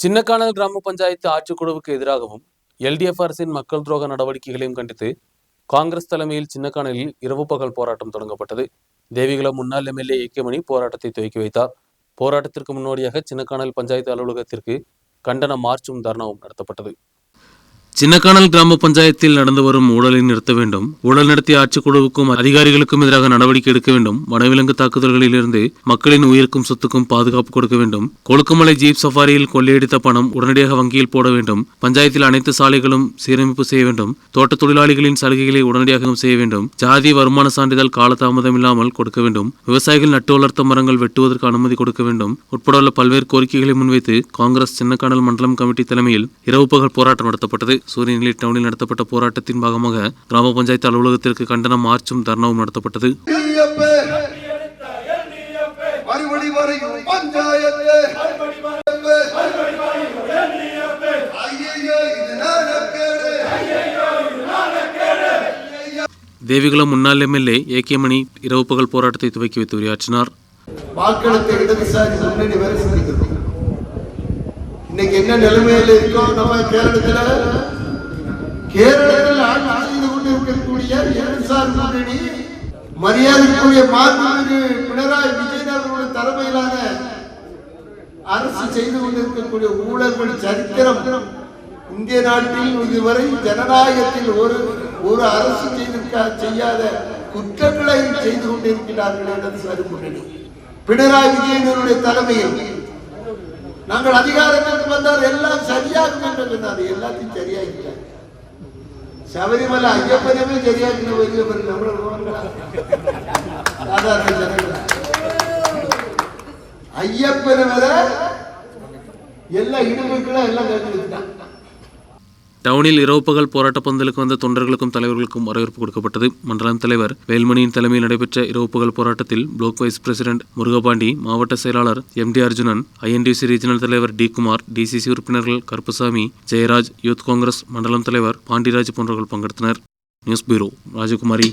சின்னக்கானல் கிராம பஞ்சாயத்து ஆட்சிக்குழுவுக்கு எதிராகவும் எல்டிஎஃப் அரசின் மக்கள் துரோக நடவடிக்கைகளையும் கண்டித்து காங்கிரஸ் தலைமையில் சின்னக்கானலில் இரவு பகல் போராட்டம் தொடங்கப்பட்டது. தேவிகுளம் முன்னாள் எம்எல்ஏ ஏகேமணி போராட்டத்தை துவக்கி வைத்தார். போராட்டத்திற்கு முன்னோடியாக சின்னக்கானல் பஞ்சாயத்து அலுவலகத்திற்கு கண்டன மார்ச்சும் தர்ணாவும் நடத்தப்பட்டது. சின்னக்கானல் கிராம பஞ்சாயத்தில் நடந்து வரும் ஊழலை நிறுத்த வேண்டும். ஊழல் நடத்திய ஆட்சிக்குழுவுக்கும் அதிகாரிகளுக்கும் எதிராக நடவடிக்கை எடுக்க வேண்டும். வனவிலங்கு தாக்குதல்களிலிருந்து மக்களின் உயிருக்கும் சொத்துக்கும் பாதுகாப்பு கொடுக்க வேண்டும். கொழுக்குமலை ஜீப் சஃபாரியில் கொள்ளையடித்த பணம் உடனடியாக வங்கியில் போட வேண்டும். பஞ்சாயத்தில் அனைத்து சாலைகளும் சீரமைப்பு செய்ய வேண்டும். தோட்ட தொழிலாளிகளின் சலுகைகளை உடனடியாக செய்ய வேண்டும். ஜாதி வருமான சான்றிதழ் காலதாமதம் இல்லாமல் கொடுக்க வேண்டும். விவசாயிகள் நட்டு வளர்த்த மரங்கள் வெட்டுவதற்கு அனுமதி கொடுக்க வேண்டும். உட்பட உள்ள பல்வேறு கோரிக்கைகளை முன்வைத்து காங்கிரஸ் சின்னக்கானல் மண்டலம் கமிட்டி தலைமையில் இரவு பகல் போராட்டம் நடத்தப்பட்டது. சூரியநிலை டவுனில் நடத்தப்பட்ட போராட்டத்தின் பாகமாக கிராம பஞ்சாயத்து அலுவலகத்திற்கு கண்டன மார்ச்சும் தர்ணாவும் நடத்தப்பட்டது. தேவிகுளம் முன்னாள் எம்எல்ஏ ஏகேமணி இரவு பகல் போராட்டத்தை துவக்கி வைத்து உரையாற்றினார். வாக்களித்த இடதுசாரி முன்னணி சிந்திக்கிறோம் இன்னைக்கு என்ன நிலைமையில இருக்கோம்? நம்ம கேரளத்துல கேரளத்தில் ஆட்சி செய்து கொண்டு இருக்கக்கூடிய இடதுசாரி முன்னணி மரியாதைக்குரிய மாண்புமிகு பினராயி விஜயன் அவர்களுடைய தலைமையிலான அரசு செய்து கொண்டிருக்கக்கூடிய ஊழல்கள் சரித்திரம். இந்திய நாட்டில் இதுவரை ஜனநாயகத்தில் ஒரு ஒரு அரசு செய்திருக்க செய்யாத குற்றங்களை செய்து கொண்டிருக்கிறார்கள் இடதுசாரி முன்னணி. பினராயி விஜயனுடைய தலைமையில் நாங்கள் அதிகாரத்திற்கு வந்தால் எல்லாம் சரியாகும் என்று சொன்னார். எல்லாத்தையும் சரியாகிட்டாங்க சபரிமலை ஐயப்பனமே சரியாக்கின வெளியே பிறகு நம்மள போவாங்களா? சாதாரண ஜனங்களா ஐயப்பனை வர எல்லா இடுமைகளும் எல்லாம் கேட்டுக்கிட்டான் டவுனில் இரவு பகல் போராட்ட பந்தலுக்கு வந்த தொண்டர்களுக்கும் தலைவர்களுக்கும் வரவேற்பு கொடுக்கப்பட்டது. மண்டலம் தலைவர் வேல்மணியின் தலைமையில் நடைபெற்ற இரவு பகல் போராட்டத்தில் பிளாக் வைஸ் பிரசிடென்ட் முருகபாண்டி மாவட்ட செயலாளர் M D Arjunan INTUC regional தலைவர் டி குமார் டிசிசி உறுப்பினர்கள் கருப்புசாமி ஜெயராஜ் யூத் காங்கிரஸ் மண்டலம் தலைவர் பாண்டிராஜ் போன்றவர்கள் பங்கெடுத்தனர். நியூஸ் பியூரோ ராஜகுமாரி.